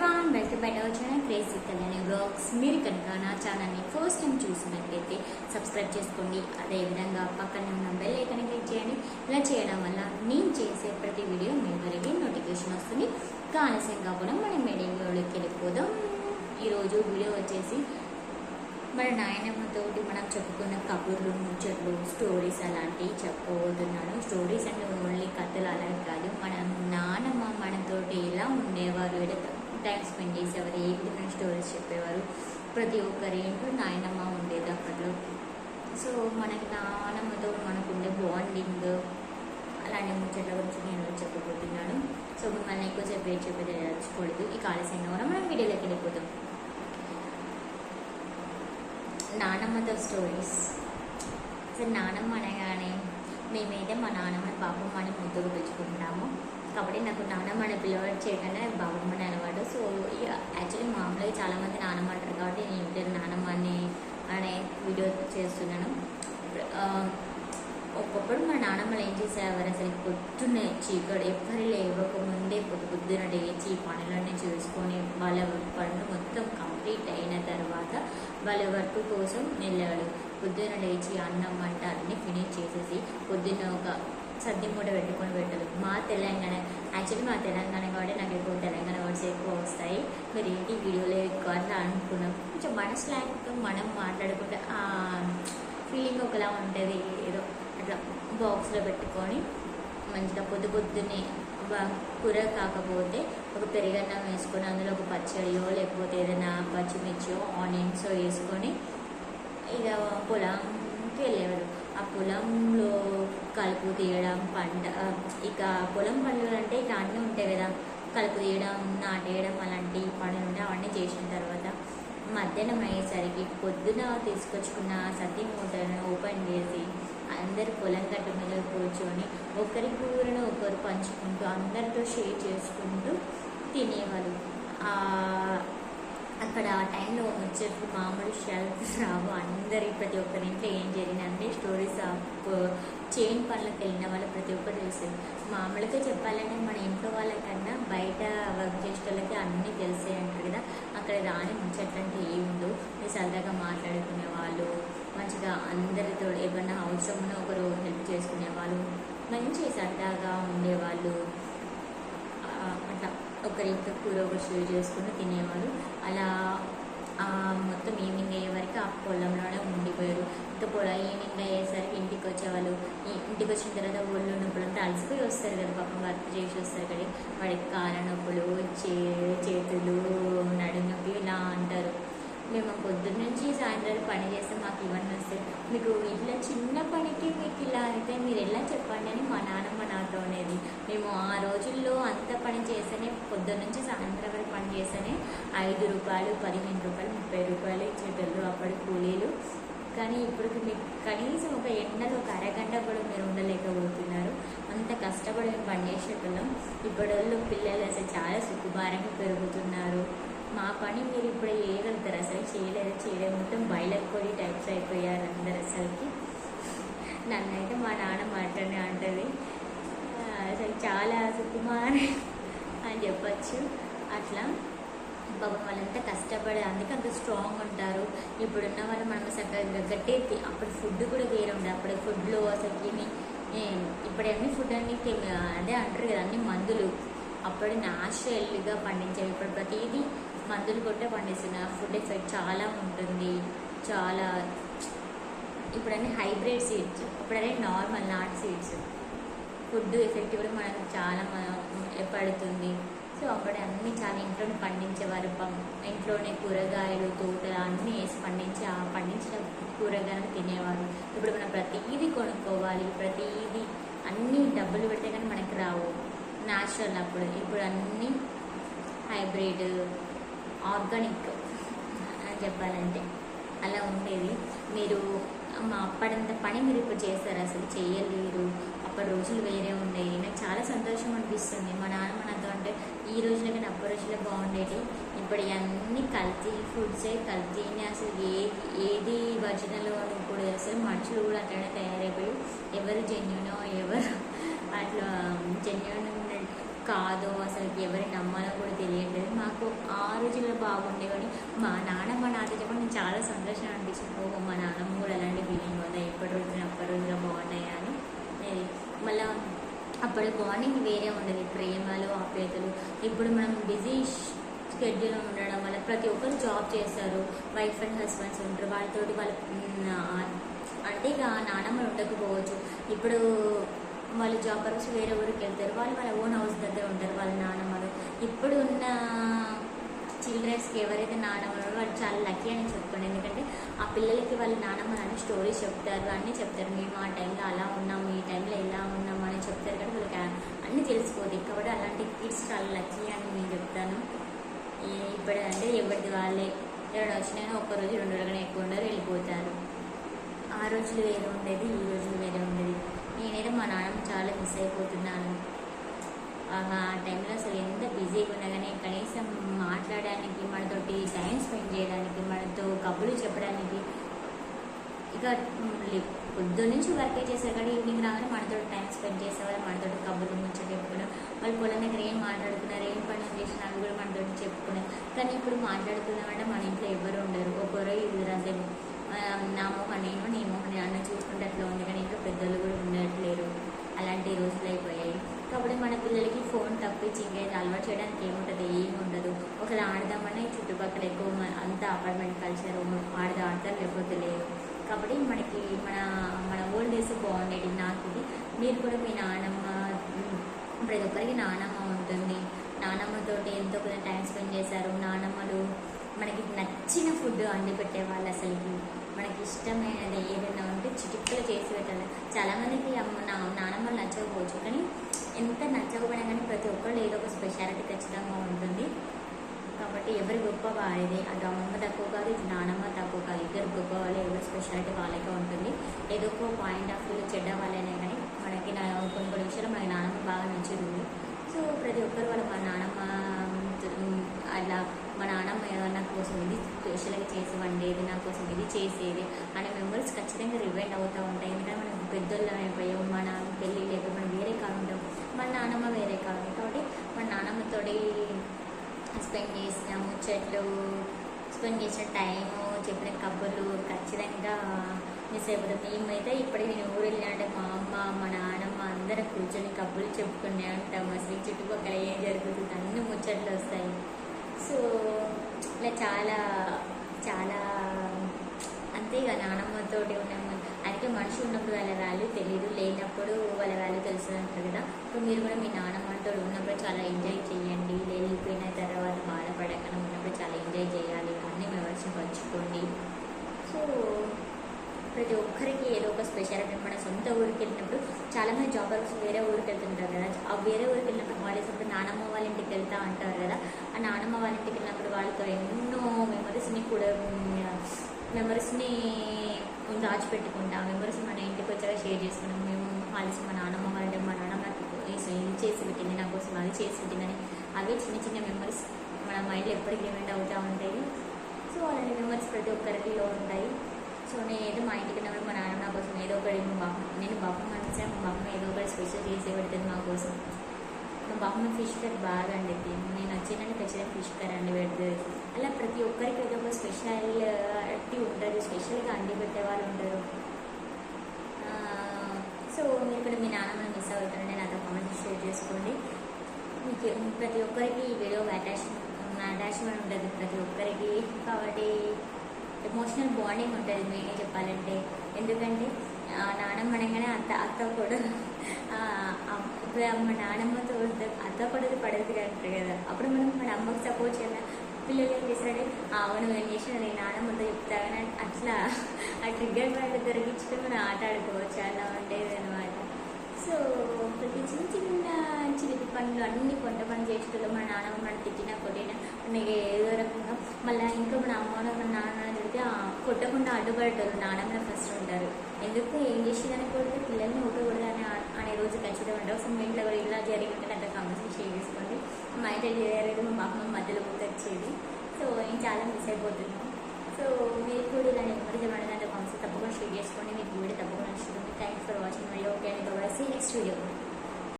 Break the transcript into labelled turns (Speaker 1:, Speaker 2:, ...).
Speaker 1: Everyone welcome back our channel crazy Kalyani blogs మీరు కనుక నా ఛానల్ని ఫస్ట్ టైం చూసినట్లయితే సబ్స్క్రైబ్ చేసుకోండి. అదేవిధంగా పక్కన ఉన్న బెల్ ఐకన్ క్లిక్ చేయండి. ఇలా చేయడం వల్ల నేను చేసే ప్రతి వీడియో మీ వరకు నోటిఫికేషన్ వస్తుంది. ఇంకా ఆలస్యం కాకుండా మనం వీడియోలోకి వెళ్ళిపోదాం. ఈరోజు వీడియో వచ్చేసి మన నాయనమ్మతోటి మనం చెప్పుకున్న కబుర్లు ముచ్చట్లు స్టోరీస్ అలాంటివి చెప్పబోతున్నాను. స్టోరీస్ అంటే ఓన్లీ కథలు అలాంటి కాదు. మన నానమ్మ మనతోటి ఎలా ఉండేవారు ఎలా టైం స్పెండ్ చేసేవారు ఏ విధమైన స్టోరీస్ చెప్పేవారు. ప్రతి ఒక్కరి ఇంట్లో నాయనమ్మ ఉండేది అప్పట్లో. సో మనకి నానమ్మతో మనకు ఉండే బాండింగ్ అలాంటి ముచ్చట్ల గురించి నేను చెప్పబోతున్నాను. సో మిమ్మల్ని ఎక్కువ చెప్పే చెప్పేది ఇక ఈ ఆలస్యంగా కూడా మనం వీడియోలోకి వెళ్ళిపోతాం నానమ్మతో స్టోరీస్ సో నానమ్మ అనగానే మేమైతే మా నానమ్మని బాబమ్మ అని ముద్దుగా పిలుచుకుంటాము కాబట్టి నాకు నానమ్మ అని పిల్లవాడు చేయకుండా బాబమ్మ అని అలవాటు సో ఇక యాక్చువల్లీ మామూలుగా చాలామంది నానమ్మ అంటారు కాబట్టి నేను ఇంటి నానమ్మ అని అనే వీడియో చేస్తున్నాను. ఒకప్పుడు ఒక్కొక్కడు మా నానమ్మలు ఏం చేసేవారు అసలు పొద్దున్న చీకటి ఎవ్వరు లేవక ముందే పొద్దు పొద్దున లేచి పనులన్నీ చేసుకొని వాళ్ళ పనులు మొత్తం కంప్లీట్ అయిన తర్వాత వాళ్ళ వర్క్ కోసం వెళ్ళాడు. పొద్దున లేచి అన్నం వంట అన్ని ఫినిష్ చేసేసి పొద్దున్న ఒక సద్ది మూట పెట్టుకొని పెట్టదు. మా తెలంగాణ యాక్చువల్లీ మా తెలంగాణ కాబట్టి నాకు ఎక్కువ తెలంగాణ వర్డ్స్ ఎక్కువ వస్తాయి. మీరు ఏంటి వీడియోలో ఎక్కువ అట్లా అనుకున్నాం కొంచెం మన స్లాంగ్తో మనం మాట్లాడుకుంటే ఆ ఫీలింగ్ ఒకలా ఉంటుంది. ఏదో అట్లా బాక్స్లో పెట్టుకొని మంచిగా పొద్దు పొద్దున్నే కూర కాకపోతే ఒక పెరుగన్నం వేసుకొని అందులో ఒక పచ్చడియో లేకపోతే ఏదైనా పచ్చిమిర్చో ఆనియన్స్ వేసుకొని ఇక పొలం ఆ పొలంలో కలుపు తీయడం పంట ఇక పొలం పనులు అంటే ఇక అన్నీ ఉంటాయి కదా. కలుపు తీయడం నాటేయడం అలాంటి పనులు ఉంటాయి అవన్నీ చేసిన తర్వాత మధ్యాహ్నం అయ్యేసరికి పొద్దున తీసుకొచ్చుకున్న సతీ మూటలను ఓపెన్ చేసి అందరు పొలం గట్టు మీద కూర్చొని ఒకరి కూరను ఒకరు పంచుకుంటూ అందరితో షేర్ చేసుకుంటూ తినేవారు అక్కడ ఆ టైంలో వచ్చేప్పుడు మామూలు విషయాలు రావు అందరి ప్రతి ఒక్కరి ఇంట్లో ఏం జరిగిన అన్ని స్టోరీస్ చైన్ పనులకు వెళ్ళిన వాళ్ళు ప్రతి ఒక్కరు తెలిసింది. మామూలుగా చెప్పాలంటే మన ఇంట్లో వాళ్ళకన్నా బయట వర్క్ చేసే వాళ్ళకి అన్నీ తెలిసే అంటారు కదా. అక్కడ రాని ముచ్చట్లు అంటే ఏముందో మీరు సరదాగా మాట్లాడుకునే వాళ్ళు మంచిగా అందరితో ఏమన్నా అవసరం ఒకరు హెల్ప్ చేసుకునే వాళ్ళు మంచి సరదాగా ఉండేవాళ్ళు అట్లా ఒకరింట్లో కూర ఒకరు షేర్ చేసుకుని తినేవారు. అలా మొత్తం ఈవినింగ్ అయ్యే వరకు ఆ పొలంలోనే ఉండిపోయారు. ఇంకా పొలం ఈవినింగ్ అయ్యేసరికి ఇంటికి వచ్చేవాళ్ళు. ఇంటికి వచ్చిన తర్వాత ఒళ్ళు నొప్పులు అంతా అలసిపోయి వస్తారు కదా పాపం వర్క్ చేసి వస్తారు కదా. వాడికి కాళ్ళ నొప్పులు చే చేతులు నడుము నొప్పి ఇలా అంటారు. మేము పొద్దున్న నుంచి సాయంత్రం పని చేస్తే మాకు ఇవన్నీ వస్తాయి. మీకు ఇట్లా చిన్న పనికి మీకు ఇలా అయితే మీరు ఎలా చెప్పండి అని మా నాన్నమ్మ నాతో అనేది మేము ఆ రోజుల్లో అంత పని చేస్తేనే పొద్దున్న నుంచి సాయంత్రం వరకు పని చేస్తేనే ఐదు రూపాయలు పదిహేను రూపాయలు ముప్పై రూపాయలు ఇచ్చేటోళ్ళు అప్పటి కూలీలు. కానీ ఇప్పుడు మీకు కనీసం ఒక ఎండలో ఒక అరగంట కూడా మీరు ఉండలేకపోతున్నారు. అంత కష్టపడి మేము పని చేసేటోళ్ళం. ఇప్పటి వాళ్ళు పిల్లలు అసలు చాలా సుఖభారంగా పెరుగుతున్నారు. మా పని మీరు ఇప్పుడు చేయగలుగుతారు అసలు చేయలేదు? చేయలేదు. మొత్తం బయలకు పోయి టైప్స్ అయిపోయారు అందరు అసలుకి. నన్నైతే మా నాన్న మాట్లాడి అంటది. అసలు చాలా సుకుమార్ అని చెప్పచ్చు. అట్లా. పాపం వాళ్ళంతా కష్టపడే అందుకే అంత స్ట్రాంగ్ ఉంటారు. ఇప్పుడున్న వాళ్ళు మనం చక్కగా గట్టే అప్పుడు ఫుడ్ కూడా వేరే ఉండే అప్పుడు ఫుడ్లో అసలు ఇప్పుడు అన్ని ఫుడ్ అన్ని అదే అంటారు కదా అన్ని మందులు. అప్పుడు న్యాచురల్గా పండించేవి. ఇప్పుడు ప్రతిదీ మందులు కొట్టే పండిస్తున్న ఫుడ్ ఎఫెక్ట్ చాలా ఉంటుంది. చాలా ఇప్పుడన్నీ hybrid seeds ఇప్పుడనే normal not seeds food effect కూడా మనకు చాలా పడుతుంది. సో అప్పుడు అన్నీ చాలా ఇంట్లోనే పండించేవారు ఇంట్లోనే కూరగాయలు తోటలు అన్నీ వేసి పండించి ఆ పండించిన కూరగాయలు తినేవారు. ఇప్పుడు మనం ప్రతిదీ కొనుక్కోవాలి ప్రతిదీ అన్నీ డబ్బులు పెడితే కానీ మనకి రావు. న్యాచురల్ అప్పుడు ఇప్పుడు అన్నీ హైబ్రిడ్ ఆర్గానిక్ అని చెప్పాలంటే అలా ఉండేది మీరు మా అప్పటింత పని మీరు ఇప్పుడు చేస్తారు అసలు చేయలేరు అప్పటి రోజులు వేరే ఉండేవి. నాకు చాలా సంతోషం అనిపిస్తుంది. మా నాన్న నాతో అంటే ఈ రోజుల కానీ అప్పటి రోజులే బాగుండేది ఇప్పుడు అన్ని కల్తీ ఫుడ్సే కల్తీని అసలు ఏది ఏది భజనలో ఇప్పుడు అసలు మనుషులు కూడా అట్లనే తయారైపోయి ఎవరు జెన్యునో ఎవరు అట్లా జెన్యున్ కాదో అసలు ఎవరి నమ్మాలో కూడా తెలియట్లేదు. మాకు ఆ రోజుల్లో బాగుండేవని మా నాన్న మా నాన్న చెప్పడం నేను చాలా సంతోషం అనిపించింది. ఓహో మా నాన్నమ్మ కూడా అలాంటి ఫీలింగ్ ఉందా? ఎప్పటి రోజున అప్పటి రోజున బాగున్నాయా? అని. మళ్ళీ మళ్ళా అప్పటి బాండింగ్ వేరే ఉండేది. ప్రేమలు ఆప్యాయతలు. ఇప్పుడు మనం బిజీ షెడ్యూల్ ఉండడం వల్ల ప్రతి ఒక్కరు జాబ్ చేస్తారు. వైఫ్ అండ్ హస్బెండ్స్ ఉంటారు. వాళ్ళతోటి వాళ్ళ అంటే ఇక నానమ్మలు ఉండకపోవచ్చు. ఇప్పుడు వాళ్ళు జాబ్ పర్పస్ వేరే ఊరికి వెళ్తారు. వాళ్ళు వాళ్ళ ఓన్ హౌస్ దగ్గర ఉంటారు. వాళ్ళ నానమ్మలు ఇప్పుడు ఉన్న చిల్డ్రన్స్కి ఎవరైతే నానమ్మలు వాళ్ళు చాలా లక్కీ అని చెప్పుకోండి. ఎందుకంటే ఆ పిల్లలకి వాళ్ళ నానమ్మలు అన్ని స్టోరీస్ చెప్తారు. అన్నీ చెప్తారు. మేము ఆ టైంలో అలా ఉన్నాము. ఈ టైంలో ఎలా ఉన్నాము అని చెప్తారు. కానీ వాళ్ళకి అన్నీ తెలిసిపోదు కాబట్టి అలాంటి కిడ్స్ చాలా లక్కీ అని నేను చెప్తాను. ఇప్పుడు అంటే ఎవరిది వాళ్ళే. ఎవరు వచ్చినా ఒక్కరోజు రెండు రోజులు కానీ ఎక్కువ ఉండరు వెళ్ళిపోతారు. ఆ రోజులు వేరే ఉండేది ఈ రోజులు వేరే ఉండేది. చాలా మిస్ అయిపోతున్నాను. ఆహా, ఆ టైంలో అసలు ఎంత బిజీగా ఉన్నా కానీ కనీసం మాట్లాడడానికి మనతోటి టైం స్పెండ్ చేయడానికి మనతో కబుర్లు చెప్పడానికి ఇక లే- పొద్దు నుంచి వర్కే చేశారు కానీ ఈవినింగ్ రాగానే మనతో టైం స్పెండ్ చేసేవాళ్ళు మనతో కబుర్లు ముచ్చట చెప్పుకున్నాం వాళ్ళు పొలం దగ్గర ఏం మాట్లాడుకున్నారు ఏం పనులు చేసినా అవి కూడా మనతో చెప్పుకున్నారు కానీ ఇప్పుడు మాట్లాడుకున్నామంటే మన ఇంట్లో ఎవరు ఉండరు. ఒకరో ఇద్దరు అంతే నా మొహం నేను నీ మొహం నేను అన్న చూసుకుంటే అట్లా ఉంది కానీ ఇంట్లో పెద్దలు కూడా ఉండట్లేరు. అలాంటి రోజులు అయిపోయాయి. కాబట్టి మన పిల్లలకి ఫోన్ తప్పించి ఇంకేది అలవాటు చేయడానికి ఏముంటుంది? ఏమి ఉండదు ఒకవేళ ఆడదామన్నా ఈ చుట్టుపక్కల ఎక్కువ అంతా అపార్ట్మెంట్ కల్చర్ ఆడదా ఆడతారు లేకపోతే లేదు కాబట్టి మనకి మన మన ఓల్డ్ డేస్ బాగుండేది. నాకు ఇది మీరు కూడా మీ నానమ్మ ప్రతి ఒక్కరికి నానమ్మ ఉంటుంది. నానమ్మతో ఎంతో కొంత టైం స్పెండ్ చేశారు. నానమ్మలు మనకి నచ్చిన ఫుడ్ వండి పెట్టేవాళ్ళు అసలుకి. మనకి ఇష్టమైనది ఏదైనా ఉంటే చేసి పెట్టాలి. చాలామందికి అమ్మ నా నానమ్మలు నచ్చకపోవచ్చు. కానీ ఎంత నచ్చకపోయినా కానీ ప్రతి ఒక్కళ్ళు ఏదో ఒక స్పెషాలిటీ ఖచ్చితంగా ఉంటుంది. కాబట్టి ఎవరి గొప్ప వారిది. అది అమ్మమ్మ తక్కువ కాదు ఇది నానమ్మ తక్కువ కాదు. ఇద్దరు గొప్ప వాళ్ళు ఎవరి స్పెషాలిటీ వాళ్ళకే ఉంటుంది. ఏదో ఒక పాయింట్ ఆఫ్ వ్యూ చెడ్డ వాళ్ళైనా కానీ మనకి నా కొన్ని కొన్ని విషయాలు మనకి నానమ్మ బాగా నచ్చుతుంది సో ప్రతి ఒక్కరు వాళ్ళు మా నానమ్మ ఉమ్, అట్లా మా నానమ్మ ఏదన్నా కోసం ఇది స్పెషల్గా చేసి వండేది నా కోసం ఇది చేసేది. అనే మెమరీస్ ఖచ్చితంగా రివైండ్ అవుతూ ఉంటాయి. ఎందుకంటే మనం పెద్దోళ్ళం అయిపోయాం మన పెళ్ళి లేకపోతే మనం వేరే కాదు ఉంటాం. మన నానమ్మ వేరే కాదు కాబట్టి మన నానమ్మతోటి స్పెండ్ చేసిన ముచ్చట్లు స్పెండ్ చేసిన టైము చెప్పిన కబుర్లు ఖచ్చితంగా మిస్ అయిపోతుంది మేమైతే ఇప్పటికి నేను ఊరు వెళ్ళినట్టే మా అమ్మ మా నాన్నమ్మ అందరం కూర్చొని కబుర్లు చెప్పుకునే ఉంటాం. అసలు చుట్టుపక్కల ఏం జరుగుతుంది? అన్ని ముచ్చట్లు వస్తాయి. సో ఇలా చాలా చాలా అంతేగా ఇక నానమ్మతోటి ఉన్నాము అందుకే మనిషి ఉన్నప్పుడు వాళ్ళ వాల్యూ తెలియదు లేనప్పుడు వాళ్ళ వాల్యూ తెలుస్తుంది అంటారు కదా. ఇప్పుడు మీరు కూడా మీ నానమ్మతో ఉన్నప్పుడు చాలా ఎంజాయ్ చేయండి లేనిపోయిన తర్వాత బాధపడకుండా ఉన్నప్పుడు చాలా ఎంజాయ్ చేయాలి అన్ని మెమరీస్ పంచుకోండి. సో ప్రతి ఒక్కరికి ఏదో ఒక స్పెషాలిటీ మన సొంత ఊరికి వెళ్ళినప్పుడు చాలామంది జాబ్ వర్క్స్ వేరే ఊరికి వెళ్తుంటారు కదా. ఆ వేరే ఊరికి వెళ్ళినప్పుడు హాలిడేస్ అప్పుడు నానమ్మ వాళ్ళ ఇంటికి వెళ్తా అంటారు కదా. ఆ నానమ్మ వాళ్ళ ఇంటికి వెళ్ళినప్పుడు వాళ్ళతో ఎన్నో మెమరీస్ని కూడా మెమరీస్ని దాచిపెట్టుకుంటాం. మెమరీస్ మన ఇంటికి వచ్చాక షేర్ చేసుకున్నాం మేము హాలిడేస్ మా నాన్నమ్మ వాళ్ళ మా నాన్నమ్మ ఇది చేసి పెట్టింది నా కోసం అది చేసి పెట్టిందని. అవే చిన్న చిన్న మెమరీస్ మన మైండ్లో ఎప్పటికీ రిమైండ్ అవుతూ ఉంటాయి. సో అలాంటి మెమరీస్ ప్రతి ఒక్కరిలో ఉంటాయి. సో నేను ఏదో మా ఇంటికి ఉన్నప్పుడు మా నాన్న నా కోసం ఏదో ఒకటి మా బాబు నేను బాబు మనసే మా బాబు ఏదో ఒకటి స్పెషల్ చేసి పెడుతుంది మా కోసం. మా ఫిష్ కర్రీ బాగా అండిద్ది నేను వచ్చిందని ఖచ్చితంగా ఫిష్ కర్రీ అండి పెడుతుంది అలా ప్రతి ఒక్కరికి ఏదో ఒక స్పెషాలిటీ ఉంటుంది. స్పెషల్గా అండి పెట్టే వాళ్ళు ఉంటారు. సో మీరు కూడా మీ నాన్నమ్మని మిస్ అవుతారంటే నాతో కామెంట్ షేర్ చేసుకోండి. మీకు ప్రతి ఒక్కరికి ఈ వీడియో అటాచ్ అటాచ్మెంట్ ఉంటుంది ప్రతి ఒక్కరికి. కాబట్టి ఎమోషనల్ బాండింగ్ ఉంటుంది మెయిన్గా చెప్పాలంటే. ఎందుకంటే నానమ్మ అనగానే అత్త అత్త కూడా మా నానమ్మతో ఉంటే అత్త కూడా పడదు అంటారు కదా. అప్పుడు మనం మన అమ్మకి సపోర్ట్ చేయాలి పిల్లలు ఏం చేశాడే అవును ఏం చేసిన నేను నానమ్మతో చెప్తాను అట్లా ఆ ట్రిగ్గర్ పాయింట్ దొరికించుకుని మనం ఆట ఆడుకోవచ్చు అలా ఉండేది అనమాట సో ప్రతి చిన్న చిన్న చిలిపి పనులు అన్ని కొంత పని చేసేటప్పుడు మా నాన్నమ్మ మన తిట్టినా కొట్టినా మనకి ఏదో రకంగా మళ్ళీ ఇంకా మన అమ్మ మన నాన్న తిడితే కొట్టకుండా అడ్డుపడేటోళ్ళు నాన్నమ్మ ఫస్ట్ ఉంటారు. ఎందుకు? ఏం చేసేదని కొడితే అనే రోజు సో మీ ఇంట్లో కూడా ఇలా జరిగి ఉంటే నాతో కామెంట్స్ షేర్ చేసుకోండి. మా ఇంట్లో చేయలేదు మా అమ్మ మధ్యలో వచ్చేది. సో నేను చాలా మిస్ అయిపోతున్నాను. సో మీరు కూడా ఇలా నెమ్మది చెప్పండి దాంట్లో కామెంట్స్ తప్పకుండా షేర్ చేసుకోండి మీకు వీడియో తప్పకుండా నచ్చుతుంది. Thanks for watching video okay అని తోసింది నెక్స్ట్ వీడియో